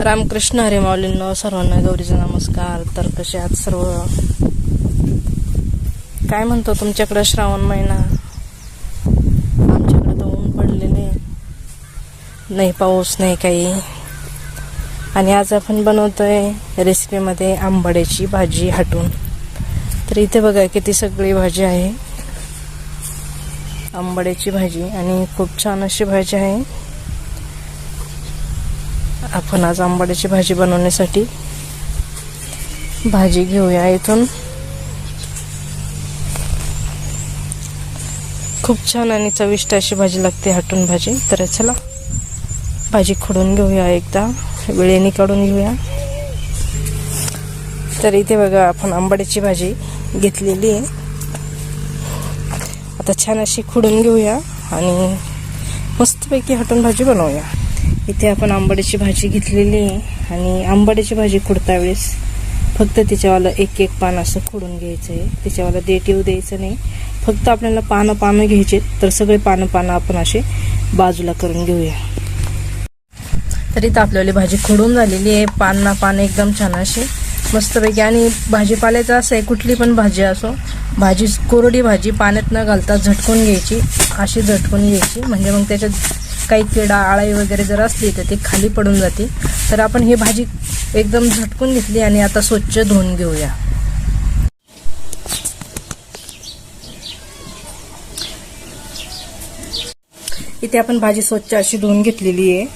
रामकृष्ण हरे माऊलींनो सर्वांना गौरीचा नमस्कार. तर कसे आहात सर्व? काय म्हणतो तुमच्याकडं श्रावण महिना? आमच्याकडे तर ऊन पडलेले. नाही पाऊस नाही काही. आणि आज आपण बनवतोय रेसिपीमध्ये आंबाड्याची भाजी हटून. तर इथे बघा किती सगळी भाजी आहे. आंबाड्याची भाजी आणि खूप छान अशी भाजी आहे. आपण आज आंबाड्याची भाजी बनवण्यासाठी भाजी घेऊया इथून. खूप छान आणि चविष्ट अशी भाजी लागते हटून भाजी. तर चला भाजी खोडून घेऊया एकदा. वेळेने काढून घेऊया. तर इथे बघा आपण आंबाड्याची भाजी घेतलेली आहे. आता छान अशी खुडून घेऊया आणि मस्तपैकी हटून भाजी बनवूया. इथे आपण आंबाड्याची भाजी घेतलेली आहे आणि आंबाड्याची भाजी खुडता वेळेस. फक्त तिच्यावाला एक एक पान असं खुडून घ्यायचं आहे. तिच्यावाला देट येऊ द्यायचं नाही. फक्त आपल्याला पानं पानं घ्यायचे तर सगळे पानं पानं आपण असे बाजूला करून घेऊया. तर इथं आपल्याला भाजी खुडून झालेली आहे. पानं पानं एकदम छान अशी मस्तपैकी. आणि भाजीपाल्याचं असं आहे कुठली पण भाजी असो भाजी कोरडी भाजी पाण्यात न घालता झटकून घ्यायची अशी झटकून घ्यायची. म्हणजे मग त्याच्यात काही किडा आळाई वगैरे जर असली तर ती खाली पडून जाते. तर आपण ही भाजी एकदम झटकून घेतली आणि आता स्वच्छ धुवून घेऊया. इथे आपण भाजी स्वच्छ अशी धुवून घेतलेली आहे.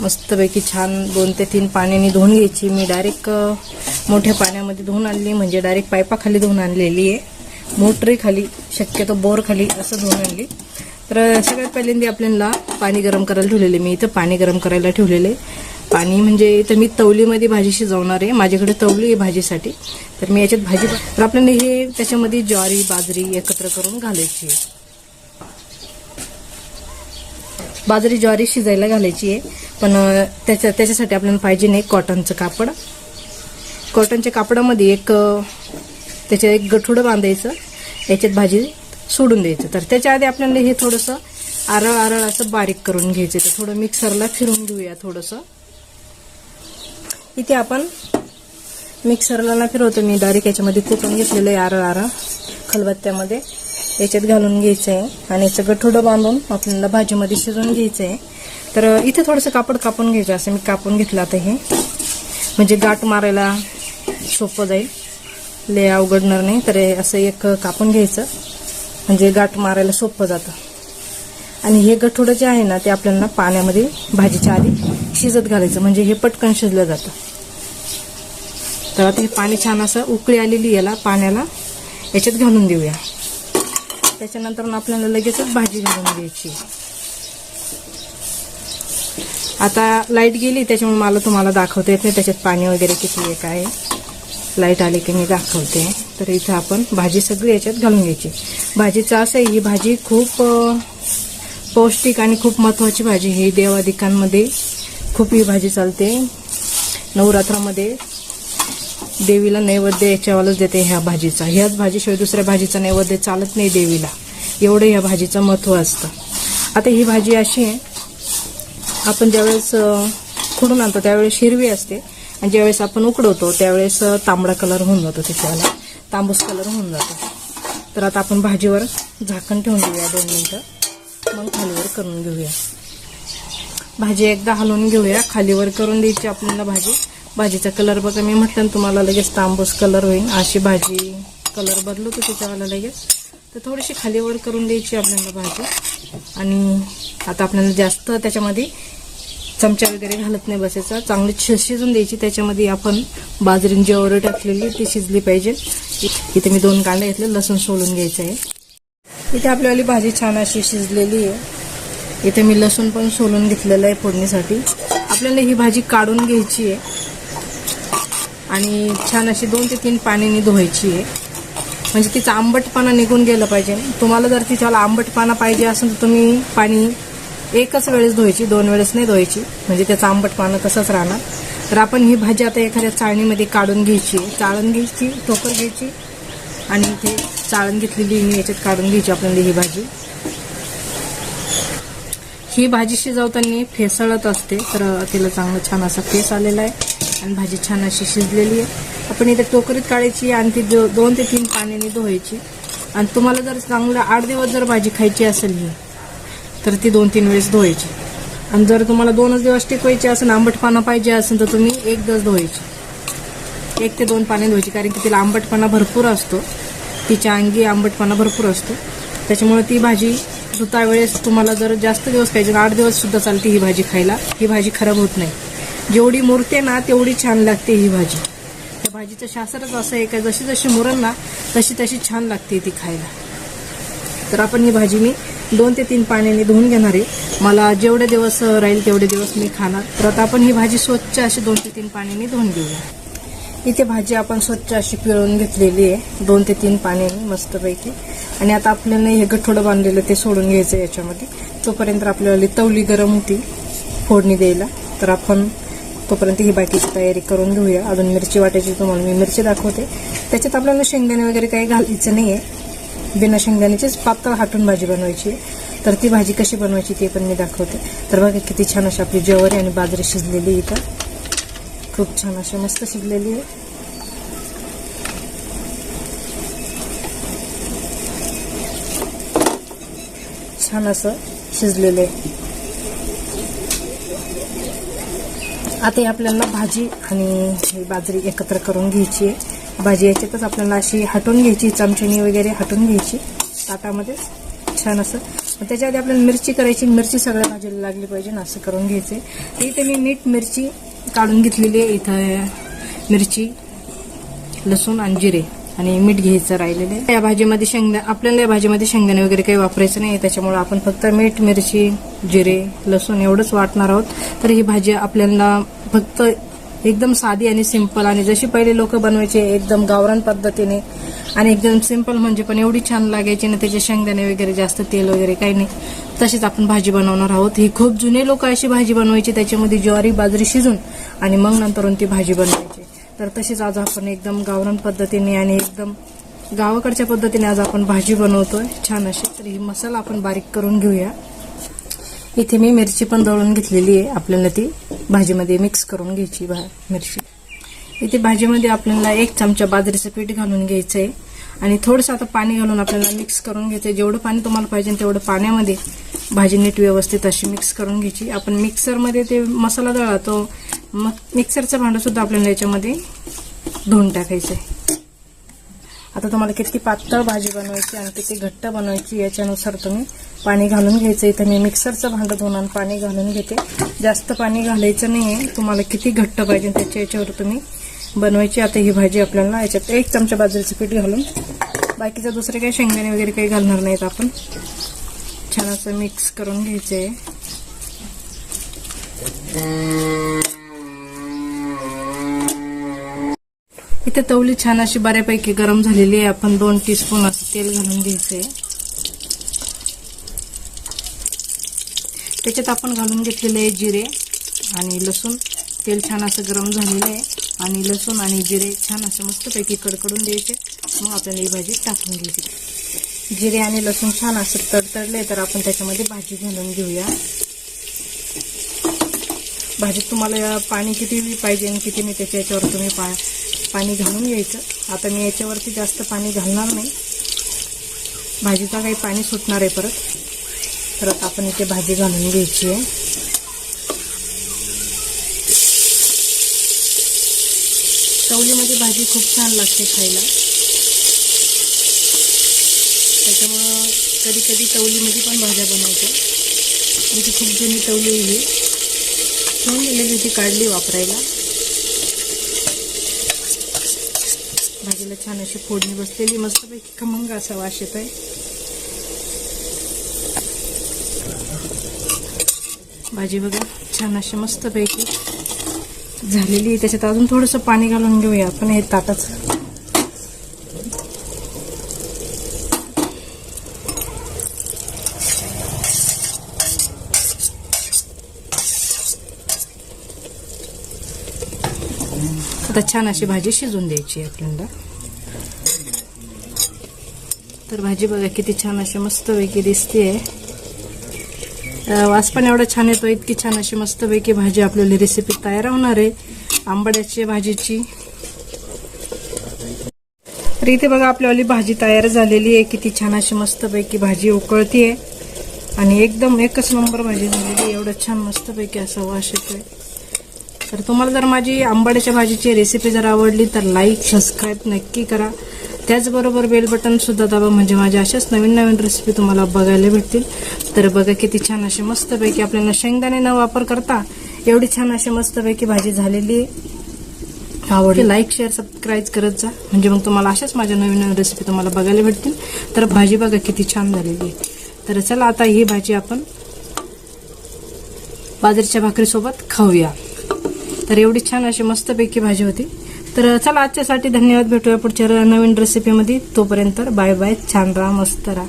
मस्तपैकी छान दोन ते तीन पाण्याने धुवून घ्यायची. मी डायरेक्ट मोठ्या पाण्यामध्ये धुवून आणली म्हणजे डायरेक्ट पायपाखाली धुवून आणलेली आहे. मोटरीखाली शक्यतो बोरखाली असं धुवून आणली. तर सगळ्यात पहिल्यांदा आपल्याला पाणी गरम करायला ठेवलेले मी इथं पाणी गरम करायला ठेवलेले पाणी म्हणजे इथं मी तवलीमध्ये भाजी शिजवणार आहे. माझ्याकडे तवली आहे भाजीसाठी. तर मी याच्यात भाजी तर आपल्याला हे त्याच्यामध्ये ज्वारी बाजरी एकत्र करून घालायची आहे. बाजरी ज्वारी शिजायला घालायची आहे. पण त्याच्या त्याच्यासाठी आपल्याला पाहिजे नाही कॉटनचं कापड. कॉटनच्या कापडामध्ये एक त्याच्या त्याच्यात एक गठुडं बांधायचं. याच्यात भाजी सोडून द्यायचं. तर त्याच्या आधी आपल्याला हे थोडंसं आरळ आरळ असं बारीक करून घ्यायचं तर थोडं मिक्सरला फिरून घेऊया थोडंसं. इथे आपण मिक्सरला ना फिरवतो. मी डायरेक्ट याच्यामध्ये कुटून घेतलेलं आहे आरळ आरळ. खलबत्त्यामध्ये याच्यात घालून घ्यायचं आहे आणि याचं थोडं बांधून आपल्याला भाजीमध्ये शिजवून घ्यायचं आहे तर इथे थोडंसं कापड कापून घ्यायचं. असं मी कापून घेतलं आता हे. म्हणजे गाठ मारायला सोपं जाईल. ले अवघडणार नाही. तर असं एक कापून घ्यायचं. म्हणजे गाठ मारायला सोपं जातं. आणि हे गठोडं जे आहे ना ते आपल्याला पाण्यामध्ये भाजीच्या आधी शिजत घालायचं. म्हणजे हे पटकन शिजलं जातं. तर आता हे पाणी छान असं उकळी आलेली याला. पाण्याला याच्यात घालून देऊया. त्याच्यानंतर आपल्याला लगेचच भाजी घालून द्यायची. आता लाइट गेली त्याच्यामुळे मला तुम्हाला दाखवता येत नाही. त्याच्यात पाणी वगैरे किती आहे काय लाइट आली की मी दाखवते. तर इथं आपण भाजी सगळी याच्यात घालून घ्यायची. भाजीचं असं आहे ही भाजी खूप पौष्टिक आणि खूप महत्त्वाची भाजी ही देवादिकांमध्ये खूप ही भाजी चालते. नवरात्रामध्ये देवीला नैवेद्य याच्यावालाच देते ह्या भाजीचा. ह्याच भाजीशिवाय दुसऱ्या भाजीचा नैवेद्य चालत नाही देवीला. एवढं ह्या भाजीचं महत्त्व असतं. आता ही भाजी अशी आहे आपण ज्यावेळेस खुडून आणतो त्यावेळेस हिरवी असते आणि ज्यावेळेस आपण उकडवतो त्यावेळेस तांबडा कलर होऊन जातो त्याच्यावाला. तांबूस कलर होऊन जातो. तर आता आपण भाजीवर झाकण ठेवून देऊया दोन मिनटं. मग खालीवर करून घेऊया. भाजी एकदा हलवून घेऊया. खालीवर करून द्यायची आपल्याला भाजी. भाजीचा कलर बघा मी म्हटलं तुम्हाला लगेच तांबूस कलर होईल. अशी भाजी कलर बदलतो त्याच्यावाला लगेच. तर थोडीशी खालीवर करून द्यायची आपल्याला भाजी. आणि आता आपल्याला जास्त त्याच्यामध्ये चमचा वगैरे घालत नाही बसायचा. चांगली शिजून द्यायची त्याच्यामध्ये आपण बाजरीन ज्वारी टाकलेली ती शिजली पाहिजे. इथे मी दोन कांदे घेतले लसूण सोलून घ्यायचं आहे. इथे आपल्यावाली भाजी छान अशी शिजलेली आहे. इथे मी लसूण पण सोलून घेतलेलं आहे फोडणीसाठी. आपल्याला ही भाजी काढून घ्यायची आहे. आणि छान अशी दोन ते तीन पाण्याने धुवायची आहे. म्हणजे तिचा आंबटपणा निघून गेलं पाहिजे. तुम्हाला जर तिच्याला आंबटपणा पाहिजे असेल तर तुम्ही पाणी एकच वेळेस धुवायची दोन वेळेस नाही धुवायची. म्हणजे त्याचं आंबटपानं तसंच राहणार. तर आपण ही भाजी आता एखाद्या चाळणीमध्ये काढून घ्यायची. चाळण घ्यायची ठोकर घ्यायची आणि इथे चाळण घेतलेली मी याच्यात काढून घ्यायची आपल्याला ही भाजी. ही भाजी शिजवताना फेसळत असते तर तिला चांगलं छान असा फेस आलेला आहे आणि भाजी छान अशी शिजलेली आहे. आपण इथे टोकरीत काढायची आणि ती दोन ते तीन पाण्याने धुवायची. आणि तुम्हाला जर चांगलं आठ दिवस जर भाजी खायची असेल ही तर ती दोन तीन वेळेस धुवायची. आणि जर तुम्हाला दोनच दिवस टिकवायची असेल आंबटपणा पाहिजे असेल तर तुम्ही एक दिवस धुवायची. एक ते दोन पाणी धुवायची कारण की तिला आंबटपणा भरपूर असतो. तिच्या अंगी आंबटपणा भरपूर असतो. त्याच्यामुळे ती भाजी धुता वेळेस तुम्हाला जर जास्त दिवस पाहिजे आठ दिवससुद्धा चालते ही भाजी खायला ही भाजी खराब होत नाही. जेवढी मुरते ना तेवढी छान लागते ही भाजी. त्या भाजीचं शास्त्रच असं आहे का जशी जशी मुरण ना तशी तशी छान लागते ती खायला. तर आपण ही भाजी मी दोन ते तीन पाण्याने धुवून घेणार आहे. मला जेवढे दिवस राहील तेवढे दिवस मी खाणार. तर आता आपण ही भाजी स्वच्छ अशी दोन ते तीन पाण्याने धुवून घेऊया. इथे भाजी आपण स्वच्छ अशी पिळून घेतलेली आहे. दोन ते तीन पाण्याने मस्तपैकी. आणि आता आपल्याला हे गठोडं बांधलेलं ते सोडून घ्यायचं याच्यामध्ये. तोपर्यंत आपल्याला तवली गरम होती फोडणी द्यायला. तर आपण तोपर्यंत ही बाकीची तयारी करून घेऊया. अजून मिरची वाटायची तुम्हाला मी मिरची दाखवते. त्याच्यात आपल्याला शेंगदाणे वगैरे काही घालायचं नाही आहे बिना शेंगदाण्याचीच पातळ हाटून भाजी बनवायची. आहे तर ती भाजी कशी बनवायची ते पण मी दाखवते. तर बघा किती छान अशी आपली ज्वारी आणि बाजरी शिजलेली इथं. खूप छान अशी मस्त शिजलेली आहे. छान असं शिजलेलं आहे. आता आपल्याला भाजी आणि ही बाजरी एकत्र करून घ्यायची आहे. भाजी याच्यातच आपल्याला अशी हटवून घ्यायची चमचणी वगैरे हटवून घ्यायची. ताटामध्ये छान असं. मग त्याच्या आधी आपल्याला मिरची करायची. मिरची सगळ्या भाजीला लागली पाहिजे ना असं करून घ्यायचे. तर इथे मी मीठ मिरची काढून घेतलेली आहे. इथं मिरची लसूण आणि जिरे आणि मीठ घ्यायचं राहिलेलं आहे. या भाजीमध्ये शेंगदा आपल्याला या भाजीमध्ये शेंगदाणे वगैरे काही वापरायचं नाही. त्याच्यामुळे आपण फक्त मीठ मिरची जिरे लसूण एवढंच वाटणार आहोत. तर ही भाजी आपल्याला फक्त एकदम साधी आणि सिंपल आणि जशी पहिले लोक बनवायचे एकदम गावरान पद्धतीने आणि एकदम सिंपल म्हणजे पण एवढी छान लागायची ना त्याचे शेंगदाणे वगैरे जास्त तेल वगैरे काही नाही. तशीच आपण भाजी बनवणार आहोत. ही खूप जुने लोक अशी भाजी बनवायची त्याच्यामध्ये ज्वारी बाजरी शिजून आणि मग नंतरून ती भाजी बनवायची. तर तशीच आज आपण एकदम गावरान पद्धतीने आणि एकदम गावाकडच्या पद्धतीने आज आपण भाजी बनवतोय. छान अशी. तर ही मसाला आपण बारीक करून घेऊया. इथे मी मिरची पण दळून घेतलेली आहे आपल्याला ती. भाजीमध्ये मिक्स करून घ्यायची मिरची. इथे भाजीमध्ये आपल्याला एक चमचा बाजरीचं पीठ घालून घ्यायचं आहे आणि थोडंसं आता पाणी घालून आपल्याला मिक्स करून घ्यायचं आहे जेवढं पाणी तुम्हाला पाहिजे तेवढं पाण्यामध्ये भाजी नीट व्यवस्थित अशी मिक्स करून घ्यायची. आपण मिक्सरमध्ये ते मसाला दळा तो मग मिक्सरचं भांडंसुद्धा आपल्याला याच्यामध्ये धुवून टाकायचं आहे आता तुम्हाला किती पातळ भाजी बनवायची आणि किती घट्ट बनवायची याच्यानुसार तुम्ही पाणी घालून घ्यायचं. इथं मी मिक्सरचं भांडं धुवून आणि पाणी घालून घेते. जास्त पाणी घालायचं नाही आहे तुम्हाला किती घट्ट पाहिजे त्याच्या याच्यावर तुम्ही बनवायची. आता ही भाजी आपल्याला याच्यात एक चमचा बाजरीचं पीठ घालून. बाकीचं दुसरे काही शेंगदाणे वगैरे काही घालणार नाहीत आपण. छान असं मिक्स करून घ्यायचं आहे इथे तवली छान अशी बऱ्यापैकी गरम झालेली आहे. आपण दोन टीस्पून असं तेल घालून घ्यायचंय. त्याच्यात आपण घालून घेतलेले आहे जिरे आणि लसूण. तेल छान असं गरम झालेलं आहे. आणि लसूण आणि जिरे छान असं मस्तपैकी कडकडून द्यायचे. मग आपल्याला ही भाजी टाकून घ्यायची. जिरे आणि लसूण छान असं तडतडले तर आपण त्याच्यामध्ये भाजी घालून घेऊया. भाजीत तुम्हाला पाणी किती पाहिजे आणि किती नाही त्याच्या याच्यावर तुम्ही पा पाणी घालून घ्यायचं. आता मी याच्यावरती जास्त पाणी घालणार नाही. भाजीचा काही पाणी सुटणार आहे परत. तर आता आपण इथे भाजी घालून घ्यायची आहे. चवलीमध्ये भाजी खूप छान लागते खायला. त्याच्यामुळं कधी कधी चवलीमध्ये पण भाज्या बनवतो. इथे खूप जुनी तवली ही. ठेवून दिलेली होती काढली वापरायला. भाजीला छान अशी फोडणी बसलेली मस्तपैकी खमंग असा वास येत आहे भाजी बघा छान अशी मस्तपैकी झालेली आहे. त्याच्यात अजून थोडंसं पाणी घालून घेऊया आपण हे ताटाचं. आता छान अशी भाजी शिजून द्यायची आपल्याला. तर भाजी बघा किती छान अशी मस्तपैकी दिसते वास पण एवढा छान येतो इतकी छान अशी मस्तपैकी भाजी आपल्याला रेसिपी तयार होणार आहे आंबाड्याची भाजीची. तर इथे बघा आपल्यावाली भाजी तयार झालेली आहे किती छान अशी मस्तपैकी भाजी उकळतीये. आणि एकदम एकच नंबर भाजी झालेली आहे एवढं छान मस्तपैकी असा वास येतोय. तर तुम्हाला जर माझी आंबाड्याच्या भाजीची रेसिपी जर आवडली तर लाईक सबस्क्राईब नक्की करा. त्याचबरोबर बेल बटनसुद्धा दाबा. म्हणजे माझ्या अशाच नवीन नवीन रेसिपी तुम्हाला बघायला भेटतील. तर बघा किती छान अशी मस्तपैकी आपल्याला शेंगदाणे न वापर करता एवढी छान अशी मस्तपैकी भाजी झालेली आहे. आवडली. लाईक शेअर सबस्क्राईब करत जा. म्हणजे मग तुम्हाला अशाच माझ्या नवीन नवीन रेसिपी तुम्हाला बघायला भेटतील. तर भाजी बघा किती छान झालेली आहे. तर चला आता ही भाजी आपण बाजरीच्या भाकरीसोबत खाऊया. तर एवढी छान अशी मस्तपैकी भाजी होती. तर चला आजच्यासाठी धन्यवाद. भेटूया पुढच्या नवीन रेसिपीमध्ये तोपर्यंत बाय बाय छान राहा मस्त राहा.